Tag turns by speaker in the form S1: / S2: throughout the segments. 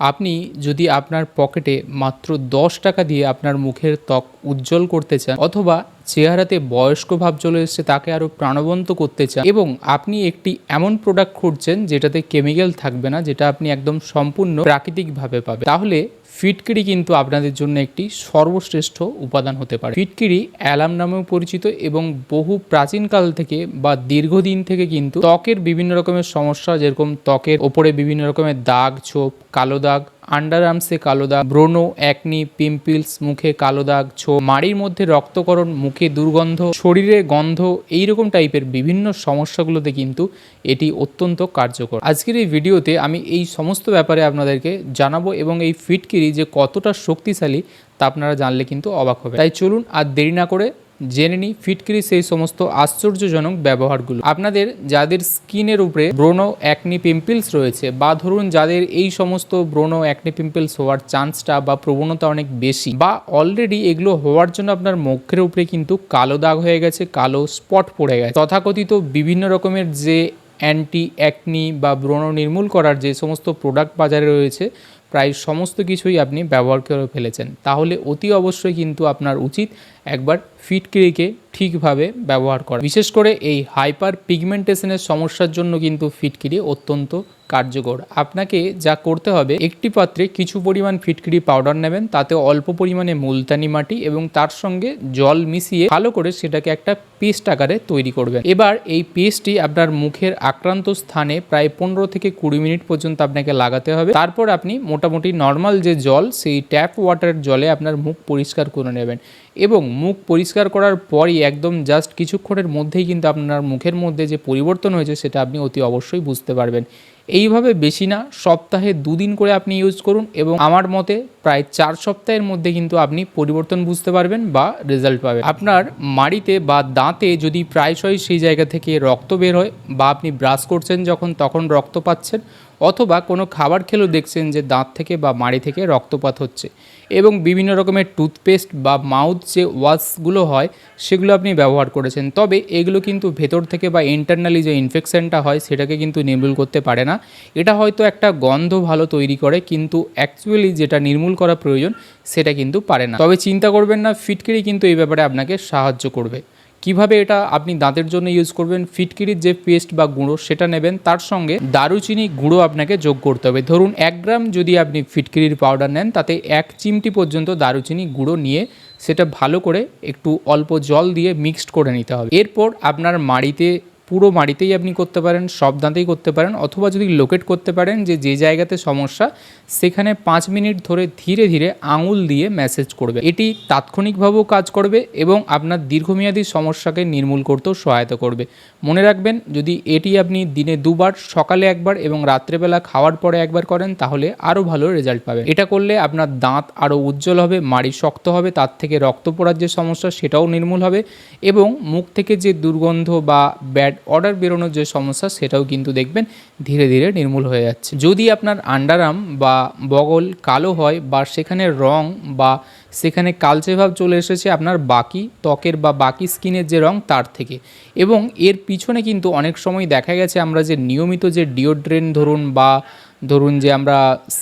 S1: আপনি যদি আপনার পকেটে মাত্র দশ টাকা দিয়ে আপনার মুখের ত্বক উজ্জ্বল করতে চান অথবা চেহারাতে বয়স্ক ভাব চলে এসছে তাকে আরও প্রাণবন্ত করতে চান এবং আপনি একটি এমন প্রোডাক্ট খুঁজছেন যেটাতে কেমিক্যাল থাকবে না, যেটা আপনি একদম সম্পূর্ণ প্রাকৃতিকভাবে পাবে তাহলে ফিটকিরি কিন্তু আপনাদের জন্য একটি সর্বশ্রেষ্ঠ উপাদান হতে পারে। ফিটকিরি অ্যালাম নামেও পরিচিত এবং বহু প্রাচীনকাল থেকে বা দীর্ঘদিন থেকে কিন্তু ত্বকের বিভিন্ন রকমের সমস্যা, যেরকম ত্বকের ওপরে বিভিন্ন রকমের দাগ, ছোপ, কালো দাগ আন্ডার আর্মসে কালো দাগ ব্রণ একনি পিম্পলস, মুখে কালো দাগ, ছো, মাড়ির মধ্যে রক্তকরণ, মুখে দুর্গন্ধ, শরীরে গন্ধ, এইরকম টাইপের বিভিন্ন সমস্যাগুলোতে কিন্তু এটি অত্যন্ত কার্যকর। আজকের এই ভিডিওতে আমি এই সমস্ত ব্যাপারে আপনাদেরকে জানাব এবং এই ফিটকিরি যে কতটা শক্তিশালী তা আপনারা জানলে কিন্তু অবাক হবে তাই চলুন আর দেরি না করে জেনে নিই, ফিটকিরি সেই সমস্ত আশ্চর্যজনক ব্যবহারগুলো। আপনাদের যাদের স্কিনের উপরে ব্রণ অ্যাকনি পিম্পলস রয়েছে বা ধরুন যাদের এই সমস্ত ব্রণ অ্যাকনি পিম্পলস হওয়ার চান্সটা বা প্রবণতা অনেক বেশি বা অলরেডি এগুলো হওয়ার জন্য আপনার মুখের উপরে কিন্তু কালো দাগ হয়ে গেছে, কালো স্পট পড়ে গেছে। তথাকথিত বিভিন্ন রকমের যে অ্যান্টি অ্যাকনি বা ব্রণ নির্মূল করার যে সমস্ত প্রোডাক্ট বাজারে রয়েছে প্রায় সমস্ত কিছুই আপনি ব্যবহার করে ফেলেছেন। তাহলে অতি অবশ্যই কিন্তু আপনার উচিত একবার ফিটকিরিকে ঠিকভাবে ব্যবহার করা। বিশেষ করে এই হাইপার পিগমেন্টেশনের সমস্যার জন্য কিন্তু ফিটকিরি অত্যন্ত কার্যকর। আপনাকে যা করতে হবে, একটি পাত্রে কিছু পরিমাণ ফিটকিরি পাউডার নেবেন, তাতে অল্প পরিমাণে মুলতানি মাটি এবং তার সঙ্গে জল মিশিয়ে ভালো করে সেটাকে একটা পেস্ট আকারে তৈরি করবেন। এবার এই পেস্টটি আপনার মুখের আক্রান্ত স্থানে প্রায় পনেরো থেকে কুড়ি মিনিট পর্যন্ত আপনাকে লাগাতে হবে। তারপর আপনি মোটামুটি নর্মাল যে জল, সেই ট্যাপ ওয়াটার জলে আপনার মুখ পরিষ্কার করে নেবেন। এবং মুখ পরিষ্কার করার পরই একদম জাস্ট কিছুক্ষণের মধ্যেই কিন্তু আপনার মুখের মধ্যে যে পরিবর্তন হয়েছে, সেটা আপনি অতি অবশ্যই বুঝতে পারবেন। এইভাবে বেশি না, সপ্তাহে দুদিন করে আপনি ইউজ করুন এবং আমার মতে প্রায় চার সপ্তাহের মধ্যে কিন্তু আপনি পরিবর্তন বুঝতে পারবেন বা রেজাল্ট পাবেন। আপনার মাড়িতে বা দাঁতে যদি প্রায়শই সেই জায়গা থেকে রক্ত বের হয় বা আপনি ব্রাশ করছেন যখন, তখন রক্ত পাচ্ছেন অথবা কোনো খাবার খেলেও দেখছেন যে দাঁত থেকে বা মাড়ি থেকে রক্তপাত হচ্ছে এবং বিভিন্ন রকমের টুথপেস্ট বা মাউথ যে ওয়াশগুলো হয়, সেগুলো আপনি ব্যবহার করেছেন। তবে এগুলো কিন্তু ভেতর থেকে বা ইন্টারনালি যে ইনফেকশানটা হয়, সেটাকে কিন্তু নির্মূল করতে পারে না। এটা হয়তো একটা গন্ধ ভালো তৈরি করে, কিন্তু অ্যাকচুয়ালি যেটা নির্মূল করা প্রয়োজন, সেটা কিন্তু পারে না। তবে চিন্তা করবেন না ফিটকিরি কিন্তু এই ব্যাপারে আপনাকে সাহায্য করবে। কীভাবে এটা আপনি দাঁতের জন্য ইউজ করবেন, ফিটকিরির যে পেস্ট বা গুঁড়ো সেটা নেবেন, তার সঙ্গে দারুচিনি গুঁড়ো আপনাকে যোগ করতে হবে। ধরুন, এক গ্রাম যদি আপনি ফিটকিরির পাউডার নেন, তাতে এক চিমটি পর্যন্ত দারুচিনি গুঁড়ো নিয়ে সেটা ভালো করে একটু অল্প জল দিয়ে মিক্সড করে নিতে হবে। এরপর আপনার মাড়িতে পুরো মাড়িতেই আপনি করতে পারেন, সব দাঁতেই করতে পারেন, অথবা যদি লোকেট করতে পারেন যে যে জায়গাতে সমস্যা, সেখানে পাঁচ মিনিট ধরে ধীরে ধীরে আঙুল দিয়ে ম্যাসেজ করবে। এটি তাৎক্ষণিকভাবেও কাজ করবে এবং আপনার দীর্ঘমেয়াদী সমস্যাকে নির্মূল করতেও সহায়তা করবে। মনে রাখবেন, যদি এটি আপনি দিনে দুবার, সকালে একবার এবং রাত্রেবেলা খাওয়ার পরে একবার করেন, তাহলে আরও ভালো রেজাল্ট পাবেন। এটা করলে আপনার দাঁত আরও উজ্জ্বল হবে, মাড়ি শক্ত হবে, তার থেকে রক্ত পড়ার যে সমস্যা, সেটাও নির্মূল হবে এবং মুখ থেকে যে দুর্গন্ধ বা ব্যাড অর্ডার বেরোনোর যে সমস্যা, সেটাও কিন্তু দেখবেন ধীরে ধীরে নির্মূল হয়ে যাচ্ছে। যদি আপনার আন্ডারাম বা বগল কালো হয় বা সেখানে রং বা সেখানে কালচে ভাব চলে এসেছে, আপনার বাকি ত্বকের বা বাকি স্কিনের যে রং, তার থেকে। এবং এর পিছনে কিন্তু অনেক সময় দেখা গেছে আমরা যে নিয়মিত যে ডিওড্রেন্ট ধরুন বা ধরুন যে আমরা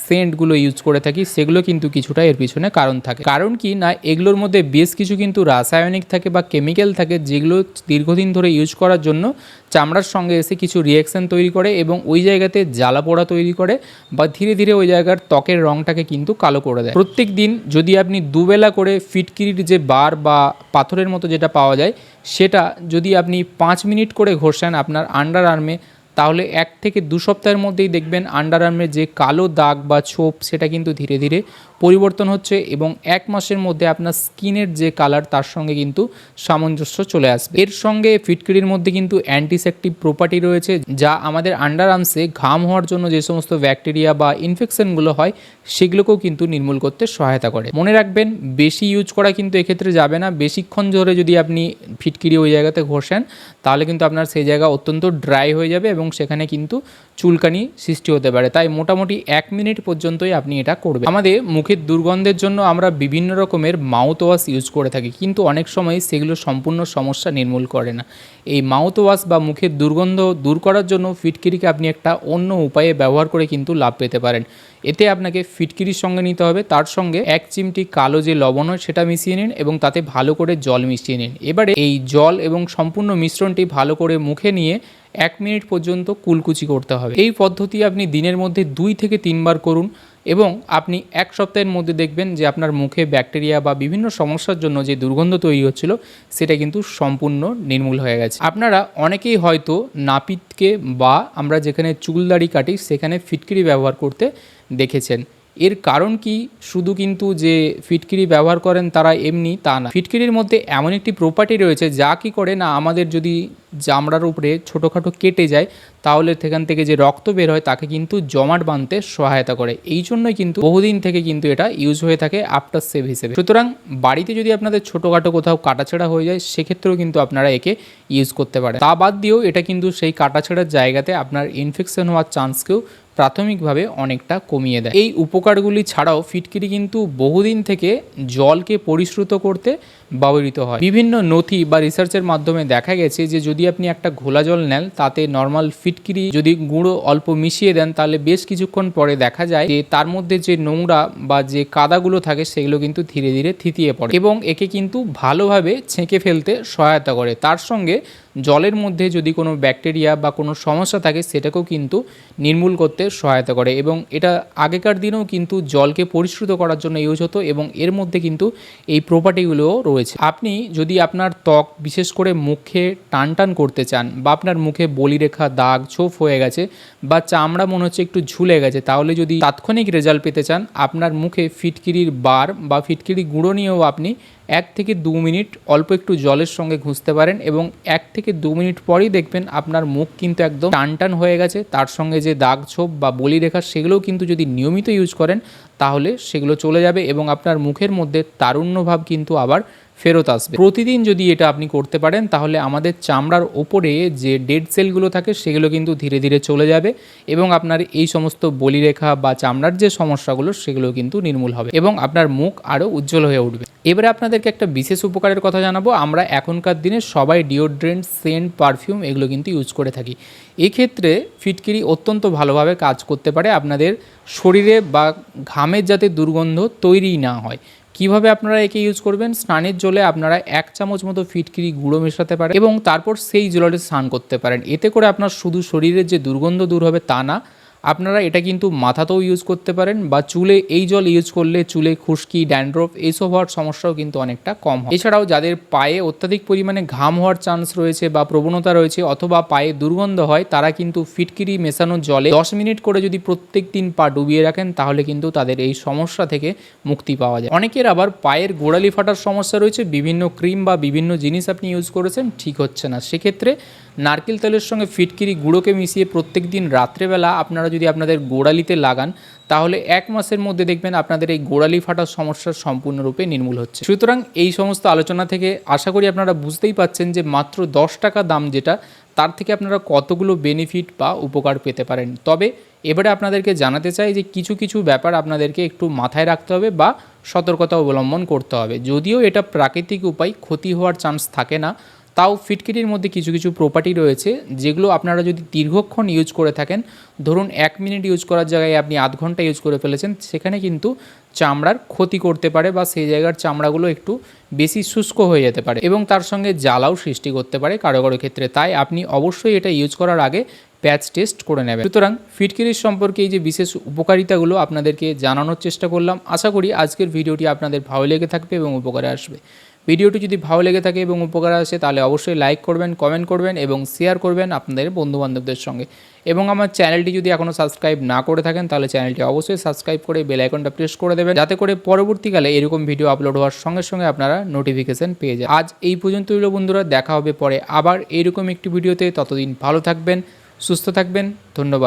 S1: সেন্টগুলো ইউজ করে থাকি, সেগুলো কিন্তু কিছুটা এর পিছনে কারণ থাকে। কারণ কি না, এগুলোর মধ্যে বেশ কিছু কিন্তু রাসায়নিক থাকে বা কেমিক্যাল থাকে, যেগুলো দীর্ঘদিন ধরে ইউজ করার জন্য চামড়ার সঙ্গে এসে কিছু রিয়াকশান তৈরি করে এবং ওই জায়গাতে জ্বালা পোড়া তৈরি করে বা ধীরে ধীরে ওই জায়গার ত্বকের রংটাকে কিন্তু কালো করে দেয়। প্রত্যেক দিন যদি আপনি দুবেলা করে ফিটকিরির যে বার বা পাথরের মতো যেটা পাওয়া যায়, সেটা যদি আপনি পাঁচ মিনিট করে ঘষেন আপনার আন্ডার আর্মে তাহলে এক থেকে দু সপ্তাহের মধ্যেই দেখবেন আন্ডার আর্মের যে কালো দাগ বা ছোপ, সেটা কিন্তু ধীরে ধীরে পরিবর্তন হচ্ছে এবং এক মাসের মধ্যে আপনার স্কিনের যে কালার তার সঙ্গে কিন্তু সামঞ্জস্য চলে আসবে। এর সঙ্গে ফিটকিরির মধ্যে কিন্তু অ্যান্টিসেপটিভ প্রপার্টি রয়েছে, যা আমাদের আন্ডার আর্মসে ঘাম হওয়ার জন্য যে সমস্ত ব্যাকটেরিয়া বা ইনফেকশনগুলো হয়, সেগুলোকেও কিন্তু নির্মূল করতে সহায়তা করে। মনে রাখবেন, বেশি ইউজ করা কিন্তু এক্ষেত্রে যাবে না। বেশিক্ষণ ধরে যদি আপনি ফিটকিরি ওই জায়গাতে ঘষেন, তাহলে কিন্তু আপনার সেই জায়গা অত্যন্ত ড্রাই হয়ে যাবে এবং সেখানে কিন্তু চুলকানি সৃষ্টি হতে পারে। তাই মোটামুটি এক মিনিট পর্যন্তই আপনি এটা করবেন। আমাদের মুখের দুর্গন্ধের জন্য আমরা বিভিন্ন রকমের মাউথ ওয়াশ ইউজ করে থাকি। কিন্তু অনেক সময় সেগুলো সম্পূর্ণ সমস্যা নির্মূল করে না। এই মাউথ ওয়াশ বা মুখের দুর্গন্ধ দূর করার জন্য ফিটকিরিকে আপনি একটা অন্য উপায়ে ব্যবহার করে কিন্তু লাভ পেতে পারেন। এতে আপনাকে ফিটকিরির সঙ্গে নিতে হবে। তার সঙ্গে এক চিমটি কালো যে লবণ হয় সেটা মিশিয়ে নিন এবং তাতে ভালো করে জল মিশিয়ে নিন। এবারে এই জল এবং সম্পূর্ণ মিশ্রণটি ভালো করে মুখে নিয়ে এক মিনিট পর্যন্ত কুলকুচি করতে হবে। এই পদ্ধতি আপনি দিনের মধ্যে দুই থেকে তিনবার করুন। এবং আপনি এক সপ্তাহের মধ্যে দেখবেন যে আপনার মুখে ব্যাকটেরিয়া বা বিভিন্ন সমস্যার জন্য যে দুর্গন্ধ তৈরি হচ্ছিল, সেটা কিন্তু সম্পূর্ণ নির্মূল হয়ে গেছে। আপনারা অনেকেই হয়তো নাপিতকে বা আমরা যেখানে চুলদাড়ি কাটি, সেখানে ফিটকিরি ব্যবহার করতে দেখেছেন। এর কারণ কি? শুধু কিন্তু যে ফিটকিরি ব্যবহার করেন তারা এমনি, তা না। ফিটকিরির মধ্যে এমন একটি প্রপার্টি রয়েছে, যা কি করে না আমাদের যদি চামড়ার উপরে ছোটোখাটো কেটে যায়, তাহলে সেখান থেকে যে রক্ত বের হয়, তাকে কিন্তু জমাট বাঁধতে সহায়তা করে। এই জন্যই কিন্তু বহুদিন থেকে কিন্তু এটা ইউজ হয়ে থাকে আফটার সেভ হিসেবে। সুতরাং বাড়িতে যদি আপনাদের ছোটোখাটো কোথাও কাটাছেড়া হয়ে যায়, সেক্ষেত্রেও কিন্তু আপনারা একে ইউজ করতে পারেন। তা বাদ দিয়েও এটা কিন্তু সেই কাটাছেড়ার জায়গাতে আপনার ইনফেকশন হওয়ার চান্সকেও প্রাথমিকভাবে অনেকটা কমিয়ে দেয়। এই উপকারগুলি ছাড়াও ফিটকিরি কিন্তু বহুদিন থেকে জলকে পরিশ্রুত করতে ব্যবহৃত হয়। বিভিন্ন নথি বা রিসার্চের মাধ্যমে দেখা গেছে যে, যদি আপনি একটা ঘোলা জল নেন, তাতে নর্মাল ফিটকিরি যদি গুঁড়ো অল্প মিশিয়ে দেন, তাহলে বেশ কিছুক্ষণ পরে দেখা যায় যে, তার মধ্যে যে নোংরা বা যে কাদাগুলো থাকে, সেগুলো কিন্তু ধীরে ধীরে থিতিয়ে পড়ে এবং একে কিন্তু ভালোভাবে ছেঁকে ফেলতে সহায়তা করে। তার সঙ্গে জলের মধ্যে যদি কোনো ব্যাকটেরিয়া বা কোনো সমস্যা থাকে, সেটাকেও কিন্তু নির্মূল করতে সহায়তা করে এবং এটা আগেকার দিনেও কিন্তু জলকে পরিশ্রুত করার জন্য ইউজ হতো এবং এর মধ্যে কিন্তু এই প্রপার্টিগুলোও রয়েছে। আপনি যদি আপনার ত্বক বিশেষ করে মুখে টান টান করতে চান বা আপনার মুখে বলিরেখা, দাগ, ছোপ হয়ে গেছে বা চামড়া মনে হচ্ছে একটু ঝুলে গেছে, তাহলে যদি তাৎক্ষণিক রেজাল্ট পেতে চান, আপনার মুখে ফিটকিরির বার বা ফিটকিরি গুঁড়ো নিয়েও আপনি এক থেকে দু মিনিট অল্প একটু জলের সঙ্গে ঘুষতে পারেন এবং এক থেকে দু মিনিট পরেই দেখবেন আপনার মুখ কিন্তু একদম টান টান হয়ে গেছে। তার সঙ্গে যে দাগ, ছোপ বা বলি রেখা সেগুলোও কিন্তু যদি নিয়মিত ইউজ করেন, তাহলে সেগুলো চলে যাবে এবং আপনার মুখের মধ্যে তারুণ্য ভাব কিন্তু আবার ফেরত আসবে। প্রতিদিন যদি এটা আপনি করতে পারেন, তাহলে আমাদের চামড়ার ওপরে যে ডেড সেলগুলো থাকে, সেগুলো কিন্তু ধীরে ধীরে চলে যাবে এবং আপনার এই সমস্ত বলিরেখা বা চামড়ার যে সমস্যাগুলো, সেগুলো কিন্তু নির্মূল হবে এবং আপনার মুখ আরও উজ্জ্বল হয়ে উঠবে। এবারে আপনাদেরকে একটা বিশেষ উপকারের কথা জানাব। আমরা এখনকার দিনে সবাই ডিওড্রেন্ট সেন্ট পারফিউম এগুলো কিন্তু ইউজ করে থাকি। এক্ষেত্রে ফিটকিরি অত্যন্ত ভালোভাবে কাজ করতে পারে। আপনাদের শরীরে বা ঘামের যাতে দুর্গন্ধ তৈরি না হয়। কীভাবে আপনারা একে ইউজ করবেন? স্নানের জলে আপনারা এক চামচ মতো ফিটকিরি গুঁড়ো মেশাতে পারেন এবং তারপর সেই জলটি স্নান করতে পারেন। এতে করে আপনার শুধু শরীরের যে দুর্গন্ধ দূর হবে তা না আপনারা এটা কিন্তু মাথাতেও ইউজ করতে পারেন বা চুলে এই জল ইউজ করলে চুলে খুশকি ড্যান্ড্রফ এইসব হওয়ার সমস্যাও কিন্তু অনেকটা কম হয়। এছাড়াও যাদের পায়ে অত্যাধিক পরিমাণে ঘাম হওয়ার চান্স রয়েছে বা প্রবণতা রয়েছে অথবা পায়ে দুর্গন্ধ হয়, তারা কিন্তু ফিটকিরি মেশানো জলে দশ মিনিট করে যদি প্রত্যেক দিন পা ডুবিয়ে রাখেন, তাহলে কিন্তু তাদের এই সমস্যা থেকে মুক্তি পাওয়া যায়। অনেকের আবার পায়ের গোড়ালি ফাটার সমস্যা রয়েছে, বিভিন্ন ক্রিম বা বিভিন্ন জিনিস আপনি ইউজ করেছেন, ঠিক হচ্ছে না। সেক্ষেত্রে নারকেল তেলের সঙ্গে ফিটকিরি গুঁড়োকে মিশিয়ে প্রত্যেক দিন রাত্রেবেলা আপনারা যদি আপনাদের গোড়ালিতে লাগান, তাহলে এক মাসের মধ্যে দেখবেন আপনাদের এই গোড়ালি ফাটার সমস্যার সম্পূর্ণরূপে নির্মূল হচ্ছে। সুতরাং এই সমস্ত আলোচনা থেকে আশা করি আপনারা বুঝতেই পাচ্ছেন যে মাত্র দশ টাকা দাম যেটা, তার থেকে আপনারা কতগুলো বেনিফিট বা উপকার পেতে পারেন। তবে এবারে আপনাদেরকে জানাতে চাই যে কিছু কিছু ব্যাপার আপনাদেরকে একটু মাথায় রাখতে হবে বা সতর্কতা অবলম্বন করতে হবে। যদিও এটা প্রাকৃতিক উপায়, ক্ষতি হওয়ার চান্স থাকে না তাও ফিটকিটির মধ্যে কিছু কিছু প্রপার্টি রয়েছে, যেগুলো আপনারা যদি দীর্ঘক্ষণ ইউজ করে থাকেন, ধরুন এক মিনিট ইউজ করার জায়গায় আপনি আধ ঘণ্টা ইউজ করে ফেলেছেন, সেখানে কিন্তু চামড়ার ক্ষতি করতে পারে বা সেই জায়গার চামড়াগুলো একটু বেশি শুষ্ক হয়ে যেতে পারে এবং তার সঙ্গে জ্বালাও সৃষ্টি করতে পারে কারও কারও ক্ষেত্রে। তাই আপনি অবশ্যই এটা ইউজ করার আগে প্যাচ টেস্ট করে নেবেন। সুতরাং ফিটকিরির সম্পর্কে এই যে বিশেষ উপকারিতাগুলো আপনাদেরকে জানানোর চেষ্টা করলাম, আশা করি আজকের ভিডিওটি আপনাদের ভালো লেগে থাকবে এবং উপকারে আসবে। ভিডিওটি যদি ভালো লেগে থাকে এবং উপকার আসে, তাহলে অবশ্যই লাইক করবেন কমেন্ট করবেন এবং শেয়ার করবেন আপনাদের বন্ধুবান্ধবদের সঙ্গে। এবং আমার চ্যানেলটি যদি এখনও সাবস্ক্রাইব না করে থাকেন, তাহলে চ্যানেলটি অবশ্যই সাবস্ক্রাইব করে বেল আইকনটা প্রেস করে দেবেন, যাতে করে পরবর্তীকালে এরকম ভিডিও আপলোড হওয়ার সঙ্গে সঙ্গে আপনারা নোটিফিকেশন পেয়ে যান। আজ এই পর্যন্ত হলো বন্ধুরা, দেখা হবে পরে আবার এইরকম একটি ভিডিওতে ততদিন ভালো থাকবেন, সুস্থ থাকবেন, ধন্যবাদ।